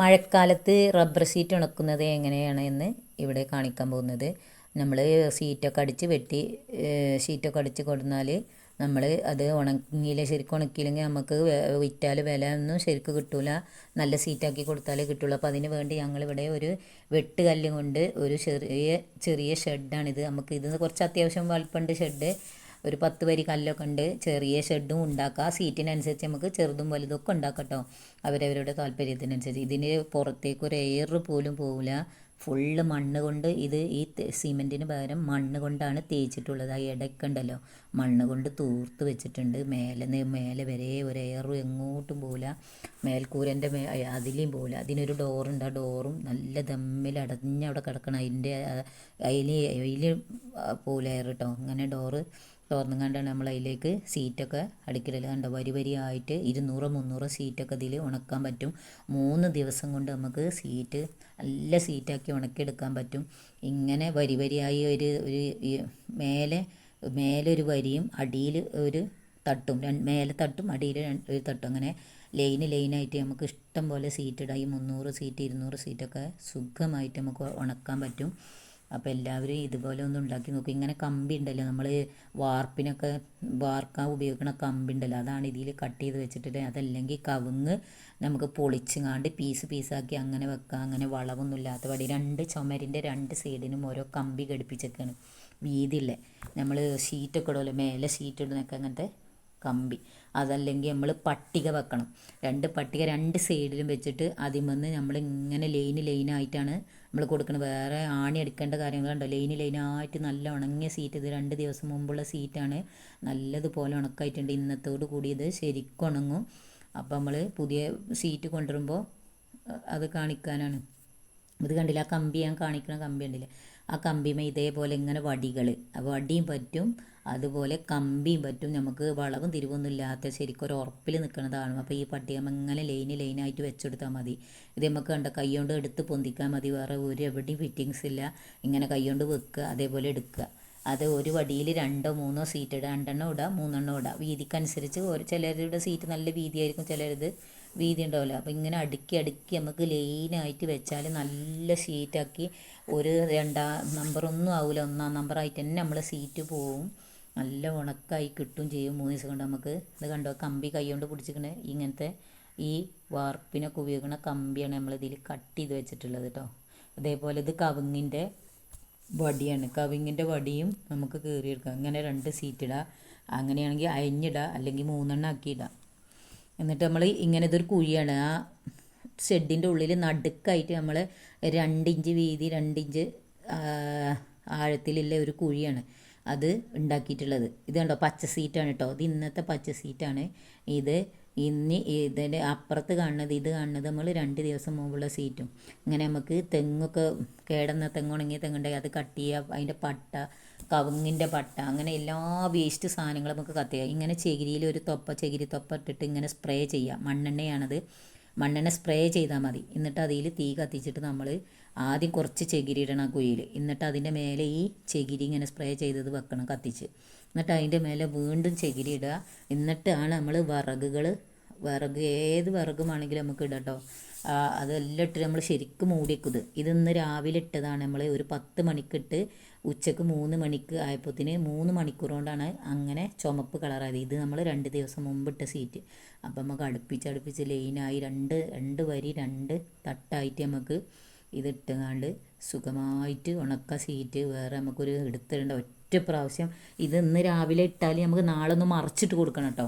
മഴക്കാലത്ത് rubber seat ഉണക്കുന്നത് എങ്ങനെയാണ് എന്ന് ഇവിടെ കാണിക്കാൻ പോകുന്നത്. നമ്മൾ സീറ്റൊക്കെ അടിച്ച് വെട്ടി ഷീറ്റൊക്കെ അടിച്ച് കൊടുന്നാൽ നമ്മൾ അത് ഉണങ്ങിയില്ല ശരിക്കും ഉണക്കിയില്ലെങ്കിൽ നമുക്ക് വിറ്റാൽ വില ഒന്നും ശരിക്കും കിട്ടൂല. നല്ല സീറ്റാക്കി കൊടുത്താലേ കിട്ടുള്ളൂ. അപ്പോൾ അതിന് വേണ്ടി ഞങ്ങളിവിടെ ഒരു വെട്ടുകല്ല് കൊണ്ട് ഒരു ചെറിയ ചെറിയ ഷെഡാണിത്. നമുക്ക് ഇത് കുറച്ച് അത്യാവശ്യം വലിപ്പമുണ്ട് ഷെഡ്. ഒരു പത്ത് വരി കല്ലൊക്കെ ഉണ്ട്. ചെറിയ ഷെഡും ഉണ്ടാക്കുക സീറ്റിനനുസരിച്ച് നമുക്ക് ചെറുതും വലുതും ഒക്കെ ഉണ്ടാക്കാം കേട്ടോ അവരവരുടെ താല്പര്യത്തിനനുസരിച്ച്. ഇതിന് പുറത്തേക്ക് ഒരു എയർ പോലും പോവില്ല. ഫുള്ള് മണ്ണ് കൊണ്ട് ഇത് ഈ സിമെന്റിന് പകരം മണ്ണ് കൊണ്ടാണ് തേച്ചിട്ടുള്ളത്. ആ ഇടയ്ക്കുണ്ടല്ലോ മണ്ണ് കൊണ്ട് തൂർത്ത് വെച്ചിട്ടുണ്ട്. മേലെ മേലെ വരെ ഒരു എയറും എങ്ങോട്ടും പോകില്ല മേൽക്കൂരന്റെ മേ അതിലേയും പോകില്ല അതിനൊരു ഡോറുണ്ട് ആ ഡോറും നല്ല ദമ്മിൽ അടഞ്ഞ് അവിടെ കിടക്കണം. അതിന്റെ അതിൽ അതിൽ പോകില്ല എയർ കേട്ടോ അങ്ങനെ ഡോറ് തുറന്നും കണ്ടാണ് നമ്മൾ അതിലേക്ക് സീറ്റൊക്കെ അടിക്കൽ കണ്ട? വരി വരിയായിട്ട് ഇരുന്നൂറ് മുന്നൂറ് സീറ്റൊക്കെ ഇതിൽ ഉണക്കാൻ പറ്റും. മൂന്ന് ദിവസം കൊണ്ട് നമുക്ക് സീറ്റ് നല്ല സീറ്റാക്കി ഉണക്കിയെടുക്കാൻ പറ്റും. ഇങ്ങനെ വരി വരിയായി ഒരു ഒരു മേലെ മേലൊരു വരിയും അടിയിൽ ഒരു തട്ടും മേലെ തട്ടും അടിയിൽ ഒരു തട്ടും. അങ്ങനെ ലൈൻ ലൈനായിട്ട് നമുക്ക് ഇഷ്ടം പോലെ സീറ്റ് മുന്നൂറ് സീറ്റ് ഇരുന്നൂറ് സീറ്റൊക്കെ സുഖമായിട്ട് നമുക്ക് ഉണക്കാൻ പറ്റും. അപ്പോൾ എല്ലാവരും ഇതുപോലെ ഒന്ന് ഉണ്ടാക്കി നോക്കും. ഇങ്ങനെ കമ്പി ഉണ്ടല്ലോ നമ്മൾ വാർപ്പിനൊക്കെ വാർക്കാൻ ഉപയോഗിക്കുന്ന കമ്പി ഉണ്ടല്ലോ അതാണ് ഇതിൽ കട്ട് ചെയ്ത് വെച്ചിട്ട് അതല്ലെങ്കിൽ കവുങ്ങ് നമുക്ക് പൊളിച്ചുങ്ങാണ്ട് പീസ് പീസാക്കി അങ്ങനെ വെക്കാം അങ്ങനെ വളവൊന്നും ഇല്ലാത്ത പടി. രണ്ട് ചുമരിന്റെ രണ്ട് സൈഡിനും ഓരോ കമ്പി ഘടിപ്പിച്ചൊക്കെയാണ് വീതിയില്ലേ നമ്മൾ ഷീറ്റൊക്കെ ഇടുമല്ലോ മേലെ ഷീറ്റ് ഇടുന്നൊക്കെ അങ്ങനത്തെ കമ്പി. അതല്ലെങ്കിൽ നമ്മൾ പട്ടിക വെക്കണം. രണ്ട് പട്ടിക രണ്ട് സൈഡിലും വെച്ചിട്ട് അതിൽ നമ്മൾ ഇങ്ങനെ ലൈന് ലൈനായിട്ടാണ് നമ്മൾ കൊടുക്കുന്ന വേറെ ആണി അടിക്കേണ്ട കാര്യങ്ങളുണ്ടോ? ലൈന് ലൈനായിട്ട് നല്ല ഉണങ്ങിയ സീറ്റ് ഇത് രണ്ട് ദിവസം മുമ്പുള്ള സീറ്റാണ് നല്ലതുപോലെ ഉണക്കായിട്ടുണ്ട്. ഇന്നത്തോട് കൂടി ഇത് ശരിക്കും ഉണങ്ങും. അപ്പോൾ നമ്മൾ പുതിയ സീറ്റ് കൊണ്ടുവരുമ്പോൾ അത് കാണിക്കാനാണ്. ഇത് കണ്ടില്ല? ആ കമ്പി ഞാൻ കാണിക്കണ കമ്പി ഉണ്ടല്ലേ ആ കമ്പിമേ ഇതേപോലെ ഇങ്ങനെ വടികൾ വടിയും പറ്റും. അതുപോലെ കമ്പിയും പറ്റും. നമുക്ക് വളവും തിരിവൊന്നും ഇല്ലാത്ത ശരിക്കും ഒരു ഉറപ്പിൽ നിൽക്കുന്നതാണ് അപ്പോൾ ഈ പട്ടികം ഇങ്ങനെ ലൈന് ലൈനായിട്ട് വെച്ചെടുത്താൽ മതി. ഇത് നമുക്ക് കണ്ട കൈകൊണ്ട് എടുത്ത് പൊന്തിക്കാൻ മതി. വേറെ ഒരു എവിടെയും ഫിറ്റിങ്സ് ഇല്ല. ഇങ്ങനെ കൈകൊണ്ട് വെക്കുക അതേപോലെ എടുക്കുക. അത് ഒരു വടിയിൽ രണ്ടോ മൂന്നോ സീറ്റ് ഇടുക രണ്ടെണ്ണം ഇടുക മൂന്നെണ്ണം ഇടുക വീതിക്കനുസരിച്ച് ഒരു ചിലരുടെ സീറ്റ് നല്ല വീതിയായിരിക്കും. ചിലരത് വീതി ഉണ്ടാവില്ല. അപ്പോൾ ഇങ്ങനെ അടുക്കി അടുക്കി നമുക്ക് ലൈനായിട്ട് വെച്ചാൽ നല്ല ഷീറ്റാക്കി ഒരു രണ്ടാം നമ്പറൊന്നും ആവില്ല ഒന്നാം നമ്പറായിട്ട് തന്നെ നമ്മൾ സീറ്റ് പോവും. നല്ല ഉണക്കായി കിട്ടും ചെയ്യും. മൂന്ന് ദിവസം കൊണ്ട് നമുക്ക് ഇത് കണ്ടോ? കമ്പി കൈ കൊണ്ട് പിടിച്ചിരിക്കണ. ഇങ്ങനത്തെ ഈ വാർപ്പിനൊക്കെ ഉപയോഗിക്കുന്ന കമ്പിയാണ് നമ്മൾ ഇതിൽ കട്ട് ചെയ്ത് വെച്ചിട്ടുള്ളത് കേട്ടോ അതേപോലെ ഇത് കവുങ്ങിന്റെ വടിയാണ്. കവിങ്ങിന്റെ വടിയും നമുക്ക് കീറിയെടുക്കാം. അങ്ങനെ രണ്ട് സീറ്റ് ഇടാം. അങ്ങനെയാണെങ്കിൽ അയഞ്ഞിടാം അല്ലെങ്കിൽ മൂന്നെണ്ണം ആക്കി ഇടാം എന്നിട്ട് നമ്മൾ ഇങ്ങനെ ഇതൊരു കുഴിയാണ്. ആ ഷെഡിന്റെ ഉള്ളിൽ നടുക്കായിട്ട് നമ്മൾ രണ്ടിഞ്ച് വീതി രണ്ടിഞ്ച് ആഴത്തിലുള്ള ഒരു കുഴിയാണ്. അത് ഉണ്ടാക്കിയിട്ടുള്ളത്. ഇത് കണ്ടോ? പച്ച സീറ്റാണ് കേട്ടോ ഇത് ഇന്നത്തെ പച്ച സീറ്റാണ് ഇത് ഇനി ഇതിന്റെ അപ്പുറത്ത് കാണുന്നത് ഇത് കാണുന്നത് നമ്മൾ രണ്ട് ദിവസം മുമ്പുള്ള സീറ്റും ഇങ്ങനെ നമുക്ക് തെങ്ങൊക്കെ കേടുന്ന തെങ്ങുണങ്ങിയ തെങ്ങുണ്ടെങ്കിൽ അത് കട്ട് ചെയ്യുക അതിന്റെ പട്ട കവുങ്ങിന്റെ പട്ട അങ്ങനെ എല്ലാ വേസ്റ്റ് സാധനങ്ങളും നമുക്ക് കത്തിക്കുക ഇങ്ങനെ ചകിരിയിൽ ഒരു തൊപ്പ ചകിരി തൊപ്പ ഇട്ടിട്ട് ഇങ്ങനെ സ്പ്രേ ചെയ്യുക മണ്ണെണ്ണയാണത്. മണ്ണെണ്ണ സ്പ്രേ ചെയ്താൽ മതി. എന്നിട്ട് അതിൽ തീ കത്തിച്ചിട്ട് നമ്മൾ ആദ്യം കുറച്ച് ചകിരി ഇടണം കുഴിയിൽ എന്നിട്ട് അതിന്റെ മേലെ ഈ ചകിരി ഇങ്ങനെ സ്പ്രേ ചെയ്തത് വെക്കണം കത്തിച്ച്. എന്നിട്ട് അതിന്റെ മേലെ വീണ്ടും ചകിരി ഇടുക. എന്നിട്ടാണ് നമ്മൾ വിറകുകൾ വിറക് ഏത് വിറകുമാണെങ്കിലും നമുക്ക് ഇടാം കേട്ടോ അതെല്ലാം ഇട്ട് നമ്മൾ ശരിക്കും മൂടിയേക്കുന്നത് ഇതിന്ന് രാവിലെ ഇട്ടതാണ്. നമ്മൾ ഒരു പത്ത് മണിക്കിട്ട് ഉച്ചയ്ക്ക് മൂന്ന് മണിക്ക് ആയപ്പോത്തിന് മൂന്ന് മണിക്കൂർ കൊണ്ടാണ് അങ്ങനെ ചുമപ്പ് കളറായത്. ഇത് നമ്മൾ രണ്ട് ദിവസം മുമ്പ് ഇട്ട സീറ്റ്. അപ്പം നമുക്ക് അടുപ്പിച്ച് അടുപ്പിച്ച് ലൈനായി രണ്ട് രണ്ട് വരി രണ്ട് തട്ടായിട്ട് നമുക്ക് ഇത് ഇട്ടുകാണ്ട് സുഖമായിട്ട് ഉണക്ക സീറ്റ് വേറെ നമുക്കൊരു എടുത്തിടേണ്ട ഒറ്റ പ്രാവശ്യം ഇത് ഇന്ന് രാവിലെ ഇട്ടാൽ നമുക്ക് നാളെ ഒന്ന് മറച്ചിട്ട് കൊടുക്കണം കേട്ടോ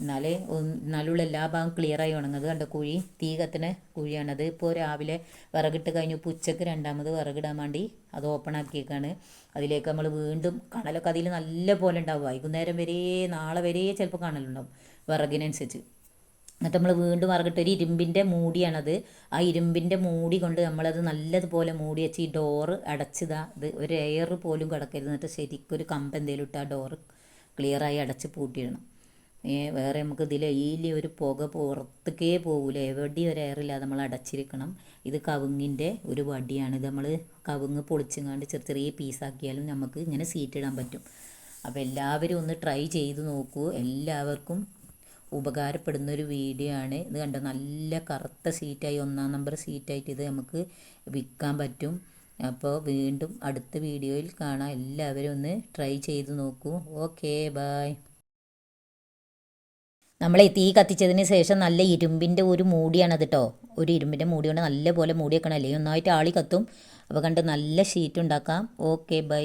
എന്നാലേ എന്നാലുള്ള എല്ലാ ഭാഗം ക്ലിയറായി ഉണങ്ങുന്നത് കണ്ട? കുഴി തീ കത്തിന് കുഴിയാണത്. ഇപ്പോൾ രാവിലെ വിറകിട്ട് കഴിഞ്ഞു. ഇപ്പോൾ ഉച്ചയ്ക്ക് രണ്ടാമത് വിറകിടാൻ വേണ്ടി അത് ഓപ്പൺ ആക്കിയേക്കാണ്. അതിലേക്ക് നമ്മൾ വീണ്ടും കണലൊക്കെ അതിൽ നല്ല പോലെ ഉണ്ടാവും. വൈകുന്നേരം വരെ നാളെ വരെ ചിലപ്പോൾ കണലുണ്ടാവും വിറകിനനുസരിച്ച്. എന്നിട്ട് നമ്മൾ വീണ്ടും വറകിട്ട് ഒരു ഇരുമ്പിന്റെ മൂടിയാണത്. ആ ഇരുമ്പിന്റെ മൂടി കൊണ്ട് നമ്മളത് നല്ലതുപോലെ മൂടി വെച്ച് ഈ ഡോറ് അടച്ചതാ ഇത് ഒരു എയർ പോലും കിടക്കരുത്. എന്നിട്ട് ശരിക്കും ഒരു കമ്പ് എന്തെങ്കിലും ഇട്ട് ആ ഡോറ് ക്ലിയറായി അടച്ച് പൂട്ടിയിടണം. വേറെ നമുക്ക് ഇതിൽ ഈ ഒരു പുക പുറത്തേക്കേ പോകില്ല എവിടെയും ഒരു എയറില്ലാതെ നമ്മൾ അടച്ചിരിക്കണം. ഇത് കവുങ്ങിന്റെ ഒരു വടിയാണ്. ഇത് നമ്മൾ കവുങ്ങ് പൊളിച്ചങ്ങാണ്ട് ചെറിയ ചെറിയ പീസാക്കിയാലും നമുക്ക് ഇങ്ങനെ സീറ്റ് ഇടാൻ പറ്റും. അപ്പോൾ എല്ലാവരും ഒന്ന് ട്രൈ ചെയ്ത് നോക്കൂ. എല്ലാവർക്കും ഉപകാരപ്പെടുന്ന ഒരു വീഡിയോ ആണ്. ഇത് കണ്ടോ? നല്ല കറുത്ത സീറ്റായി ഒന്നാം നമ്പർ സീറ്റായിട്ട് ഇത് നമുക്ക് വിൽക്കാൻ പറ്റും. അപ്പോൾ വീണ്ടും അടുത്ത വീഡിയോയിൽ കാണാം. എല്ലാവരും ഒന്ന് ട്രൈ ചെയ്ത് നോക്കൂ. ഓക്കേ ബായ് നമ്മൾ തീ കത്തിച്ചതിന് ശേഷം നല്ല ഇരുമ്പിന്റെ ഒരു മൂടിയാണത് കേട്ടോ ഒരു ഇരുമ്പിന്റെ മൂടി കൊണ്ട് നല്ലപോലെ മൂടി വെക്കണം അല്ലെങ്കിൽ ഒന്നായിട്ട് ആളി കത്തും. അപ്പോൾ കണ്ട് നല്ല ഷീറ്റ് ഉണ്ടാക്കാം. Okay bye